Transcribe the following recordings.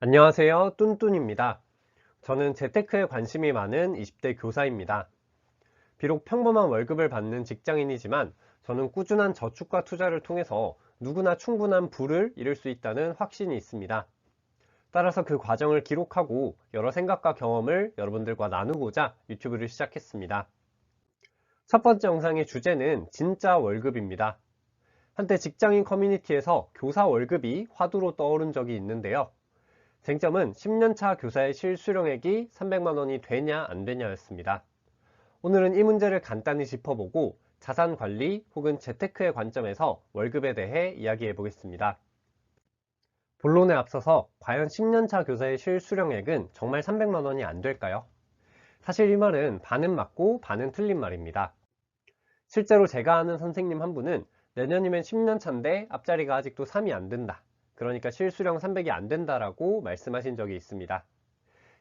안녕하세요. 뚠뚠입니다. 저는 재테크에 관심이 많은 20대 교사입니다. 비록 평범한 월급을 받는 직장인이지만 저는 꾸준한 저축과 투자를 통해서 누구나 충분한 부를 이룰 수 있다는 확신이 있습니다. 따라서 그 과정을 기록하고 여러 생각과 경험을 여러분들과 나누고자 유튜브를 시작했습니다. 첫 번째 영상의 주제는 진짜 월급입니다. 한때 직장인 커뮤니티에서 교사 월급이 화두로 떠오른 적이 있는데요. 쟁점은 10년차 교사의 실수령액이 300만원이 되냐 안 되냐였습니다. 오늘은 이 문제를 간단히 짚어보고 자산 관리 혹은 재테크의 관점에서 월급에 대해 이야기해 보겠습니다. 본론에 앞서서 과연 10년차 교사의 실수령액은 정말 300만원이 안 될까요? 사실 이 말은 반은 맞고 반은 틀린 말입니다. 실제로 제가 아는 선생님 한 분은 내년이면 10년차인데 앞자리가 아직도 3이 안 된다. 그러니까 실수령 300이 안 된다라고 말씀하신 적이 있습니다.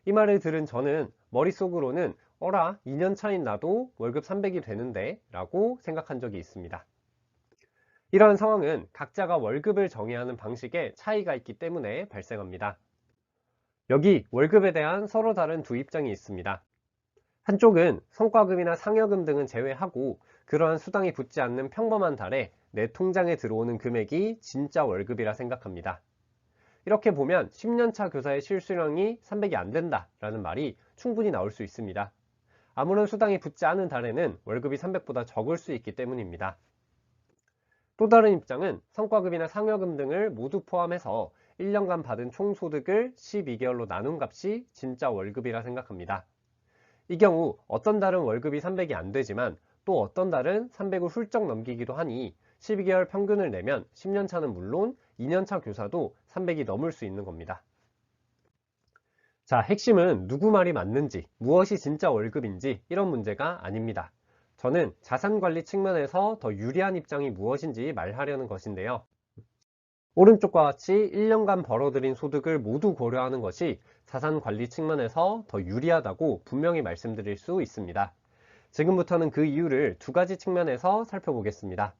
이 말을 들은 저는 머릿속으로는 어라 2년 차인 나도 월급 300이 되는데 라고 생각한 적이 있습니다. 이러한 상황은 각자가 월급을 정의하는 방식에 차이가 있기 때문에 발생합니다. 여기 월급에 대한 서로 다른 두 입장이 있습니다. 한쪽은 성과금이나 상여금 등은 제외하고 그러한 수당이 붙지 않는 평범한 달에 내 통장에 들어오는 금액이 진짜 월급이라 생각합니다. 이렇게 보면 10년차 교사의 실수령이 300이 안 된다 라는 말이 충분히 나올 수 있습니다. 아무런 수당이 붙지 않은 달에는 월급이 300보다 적을 수 있기 때문입니다. 또 다른 입장은 성과금이나 상여금 등을 모두 포함해서 1년간 받은 총소득을 12개월로 나눈 값이 진짜 월급이라 생각합니다. 이 경우 어떤 달은 월급이 300이 안 되지만 또 어떤 달은 300을 훌쩍 넘기기도 하니 12개월 평균을 내면 10년차는 물론 2년차 교사도 300이 넘을 수 있는 겁니다. 자, 핵심은 누구 말이 맞는지, 무엇이 진짜 월급인지 이런 문제가 아닙니다. 저는 자산관리 측면에서 더 유리한 입장이 무엇인지 말하려는 것인데요. 오른쪽과 같이 1년간 벌어들인 소득을 모두 고려하는 것이 자산관리 측면에서 더 유리하다고 분명히 말씀드릴 수 있습니다. 지금부터는 그 이유를 두 가지 측면에서 살펴보겠습니다.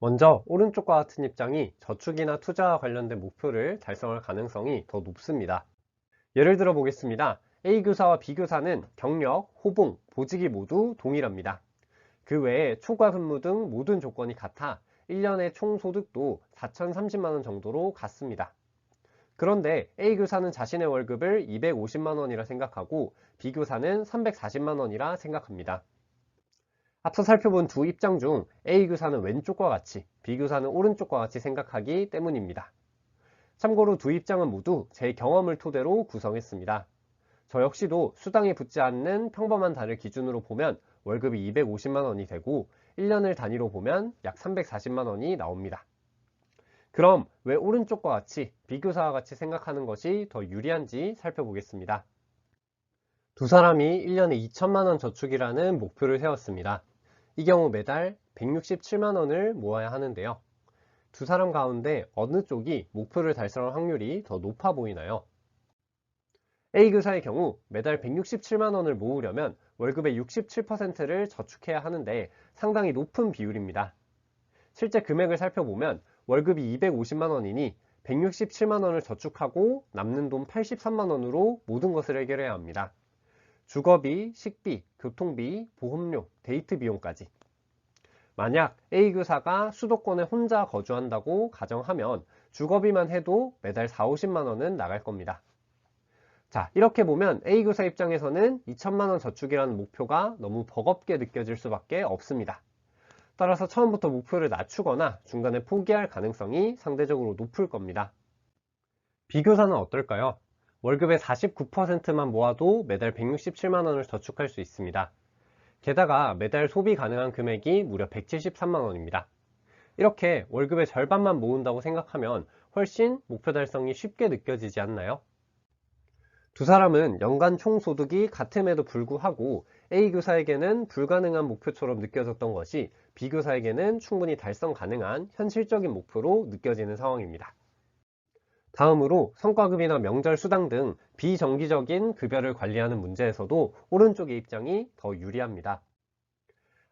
먼저 오른쪽과 같은 입장이 저축이나 투자와 관련된 목표를 달성할 가능성이 더 높습니다. 예를 들어 보겠습니다. A 교사와 B 교사는 경력, 호봉, 보직이 모두 동일합니다. 그 외에 초과 근무 등 모든 조건이 같아 1년의 총 소득도 4,030만원 정도로 같습니다. 그런데 A 교사는 자신의 월급을 250만 원이라 생각하고 B 교사는 340만 원이라 생각합니다. 앞서 살펴본 두 입장 중 A 교사는 왼쪽과 같이 B 교사는 오른쪽과 같이 생각하기 때문입니다. 참고로 두 입장은 모두 제 경험을 토대로 구성했습니다. 저 역시도 수당이 붙지 않는 평범한 달을 기준으로 보면 월급이 250만 원이 되고 1년을 단위로 보면 약 340만 원이 나옵니다. 그럼 왜 오른쪽과 같이 비교사와 같이 생각하는 것이 더 유리한지 살펴보겠습니다. 두 사람이 1년에 2천만원 저축이라는 목표를 세웠습니다. 이 경우 매달 167만원을 모아야 하는데요. 두 사람 가운데 어느 쪽이 목표를 달성할 확률이 더 높아 보이나요? A 교사의 경우 매달 167만원을 모으려면 월급의 67%를 저축해야 하는데 상당히 높은 비율입니다. 실제 금액을 살펴보면 월급이 250만원이니 167만원을 저축하고 남는 돈 83만원으로 모든 것을 해결해야 합니다. 주거비, 식비, 교통비, 보험료, 데이트 비용까지. 만약 A 교사가 수도권에 혼자 거주한다고 가정하면 주거비만 해도 매달 4, 50만원은 나갈 겁니다. 자, 이렇게 보면 A 교사 입장에서는 2천만원 저축이라는 목표가 너무 버겁게 느껴질 수밖에 없습니다. 따라서 처음부터 목표를 낮추거나 중간에 포기할 가능성이 상대적으로 높을 겁니다. 비교사는 어떨까요? 월급의 49%만 모아도 매달 167만원을 저축할 수 있습니다. 게다가 매달 소비 가능한 금액이 무려 173만원입니다. 이렇게 월급의 절반만 모은다고 생각하면 훨씬 목표 달성이 쉽게 느껴지지 않나요? 두 사람은 연간 총소득이 같음에도 불구하고 A 교사에게는 불가능한 목표처럼 느껴졌던 것이 B 교사에게는 충분히 달성 가능한 현실적인 목표로 느껴지는 상황입니다. 다음으로 성과급이나 명절 수당 등 비정기적인 급여를 관리하는 문제에서도 오른쪽의 입장이 더 유리합니다.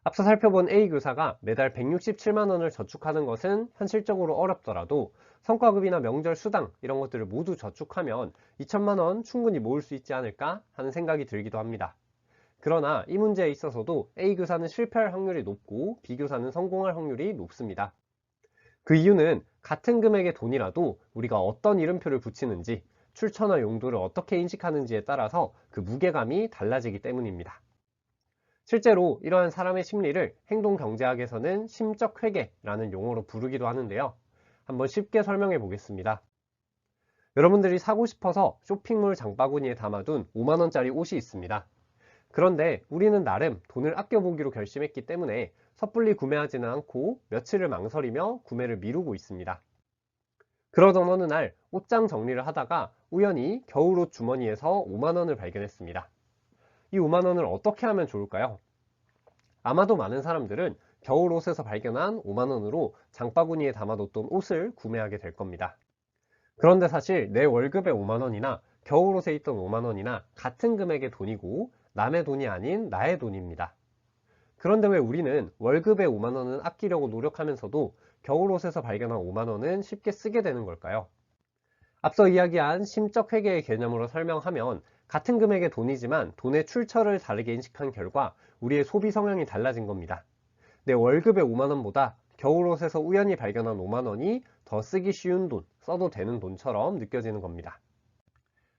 앞서 살펴본 A 교사가 매달 167만 원을 저축하는 것은 현실적으로 어렵더라도 성과급이나 명절 수당 이런 것들을 모두 저축하면 2천만 원 충분히 모을 수 있지 않을까 하는 생각이 들기도 합니다. 그러나 이 문제에 있어서도 A 교사는 실패할 확률이 높고 B 교사는 성공할 확률이 높습니다. 그 이유는 같은 금액의 돈이라도 우리가 어떤 이름표를 붙이는지 출처나 용도를 어떻게 인식하는지에 따라서 그 무게감이 달라지기 때문입니다. 실제로 이러한 사람의 심리를 행동경제학에서는 심적 회계라는 용어로 부르기도 하는데요. 한번 쉽게 설명해 보겠습니다. 여러분들이 사고 싶어서 쇼핑몰 장바구니에 담아둔 5만원짜리 옷이 있습니다. 그런데 우리는 나름 돈을 아껴보기로 결심했기 때문에 섣불리 구매하지는 않고 며칠을 망설이며 구매를 미루고 있습니다. 그러던 어느 날 옷장 정리를 하다가 우연히 겨울옷 주머니에서 5만원을 발견했습니다. 이 5만원을 어떻게 하면 좋을까요? 아마도 많은 사람들은 겨울옷에서 발견한 5만원으로 장바구니에 담아뒀던 옷을 구매하게 될 겁니다. 그런데 사실 내 월급의 5만원이나 겨울옷에 있던 5만원이나 같은 금액의 돈이고 남의 돈이 아닌 나의 돈입니다. 그런데 왜 우리는 월급의 5만원은 아끼려고 노력하면서도 겨울옷에서 발견한 5만원은 쉽게 쓰게 되는 걸까요? 앞서 이야기한 심적 회계의 개념으로 설명하면 같은 금액의 돈이지만 돈의 출처를 다르게 인식한 결과 우리의 소비 성향이 달라진 겁니다. 내 월급의 5만원보다 겨울옷에서 우연히 발견한 5만원이 더 쓰기 쉬운 돈, 써도 되는 돈처럼 느껴지는 겁니다.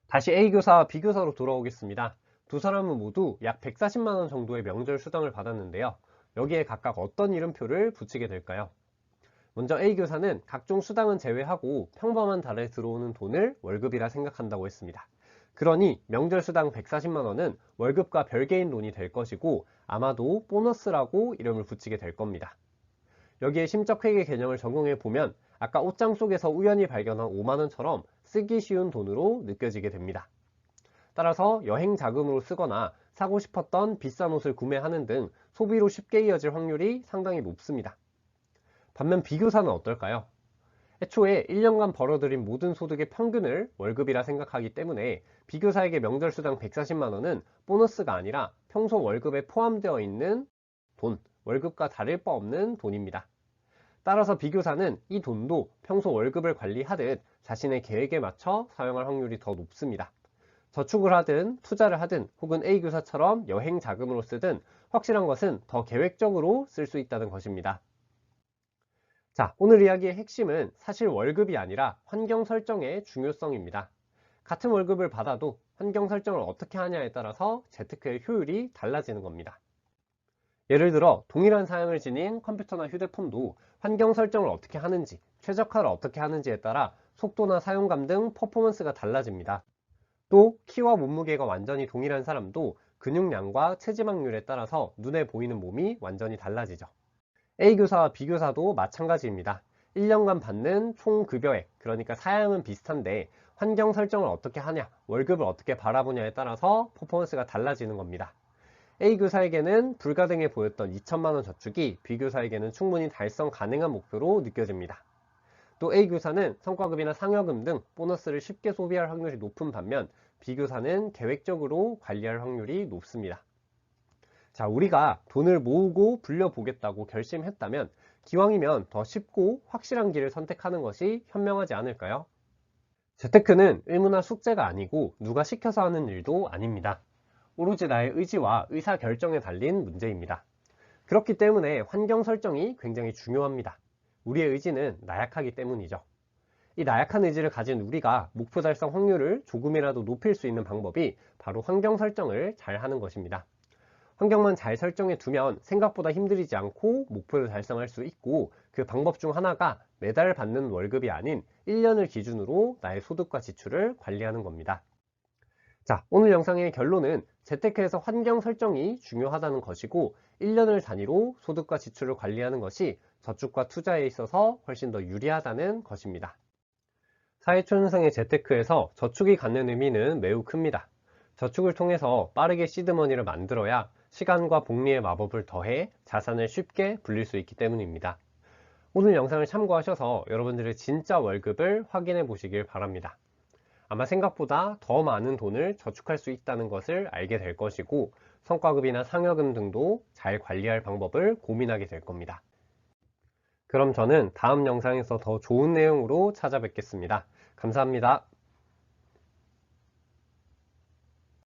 다시 A 교사와 B 교사로 돌아오겠습니다. 두 사람은 모두 약 140만원 정도의 명절 수당을 받았는데요. 여기에 각각 어떤 이름표를 붙이게 될까요? 먼저 A 교사는 각종 수당은 제외하고 평범한 달에 들어오는 돈을 월급이라 생각한다고 했습니다. 그러니 명절 수당 140만원은 월급과 별개인 돈이 될 것이고 아마도 보너스라고 이름을 붙이게 될 겁니다. 여기에 심적회계 개념을 적용해 보면 아까 옷장 속에서 우연히 발견한 5만원처럼 쓰기 쉬운 돈으로 느껴지게 됩니다. 따라서 여행 자금으로 쓰거나 사고 싶었던 비싼 옷을 구매하는 등 소비로 쉽게 이어질 확률이 상당히 높습니다. 반면 비교사는 어떨까요? 애초에 1년간 벌어들인 모든 소득의 평균을 월급이라 생각하기 때문에 비교사에게 명절수당 140만원은 보너스가 아니라 평소 월급에 포함되어 있는 돈, 월급과 다를 바 없는 돈입니다. 따라서 비교사는 이 돈도 평소 월급을 관리하듯 자신의 계획에 맞춰 사용할 확률이 더 높습니다. 저축을 하든 투자를 하든 혹은 A교사처럼 여행 자금으로 쓰든 확실한 것은 더 계획적으로 쓸 수 있다는 것입니다. 자, 오늘 이야기의 핵심은 사실 월급이 아니라 환경 설정의 중요성입니다. 같은 월급을 받아도 환경 설정을 어떻게 하냐에 따라서 재테크의 효율이 달라지는 겁니다. 예를 들어 동일한 사양을 지닌 컴퓨터나 휴대폰도 환경 설정을 어떻게 하는지, 최적화를 어떻게 하는지에 따라 속도나 사용감 등 퍼포먼스가 달라집니다. 또 키와 몸무게가 완전히 동일한 사람도 근육량과 체지방률에 따라서 눈에 보이는 몸이 완전히 달라지죠. A교사와 B교사도 마찬가지입니다. 1년간 받는 총 급여액, 그러니까 사양은 비슷한데 환경 설정을 어떻게 하냐, 월급을 어떻게 바라보냐에 따라서 퍼포먼스가 달라지는 겁니다. A교사에게는 불가능해 보였던 2천만원 저축이 B교사에게는 충분히 달성 가능한 목표로 느껴집니다. 또 A교사는 성과급이나 상여금 등 보너스를 쉽게 소비할 확률이 높은 반면 B교사는 계획적으로 관리할 확률이 높습니다. 자, 우리가 돈을 모으고 불려보겠다고 결심했다면 기왕이면 더 쉽고 확실한 길을 선택하는 것이 현명하지 않을까요? 재테크는 의무나 숙제가 아니고 누가 시켜서 하는 일도 아닙니다. 오로지 나의 의지와 의사결정에 달린 문제입니다. 그렇기 때문에 환경 설정이 굉장히 중요합니다. 우리의 의지는 나약하기 때문이죠. 이 나약한 의지를 가진 우리가 목표 달성 확률을 조금이라도 높일 수 있는 방법이 바로 환경 설정을 잘 하는 것입니다. 환경만 잘 설정해 두면 생각보다 힘들이지 않고 목표를 달성할 수 있고 그 방법 중 하나가 매달 받는 월급이 아닌 1년을 기준으로 나의 소득과 지출을 관리하는 겁니다. 자, 오늘 영상의 결론은 재테크에서 환경 설정이 중요하다는 것이고 1년을 단위로 소득과 지출을 관리하는 것이 저축과 투자에 있어서 훨씬 더 유리하다는 것입니다. 사회초년생의 재테크에서 저축이 갖는 의미는 매우 큽니다. 저축을 통해서 빠르게 시드머니를 만들어야 시간과 복리의 마법을 더해 자산을 쉽게 불릴 수 있기 때문입니다. 오늘 영상을 참고하셔서 여러분들의 진짜 월급을 확인해 보시길 바랍니다. 아마 생각보다 더 많은 돈을 저축할 수 있다는 것을 알게 될 것이고 성과급이나 상여금 등도 잘 관리할 방법을 고민하게 될 겁니다. 그럼 저는 다음 영상에서 더 좋은 내용으로 찾아뵙겠습니다. 감사합니다.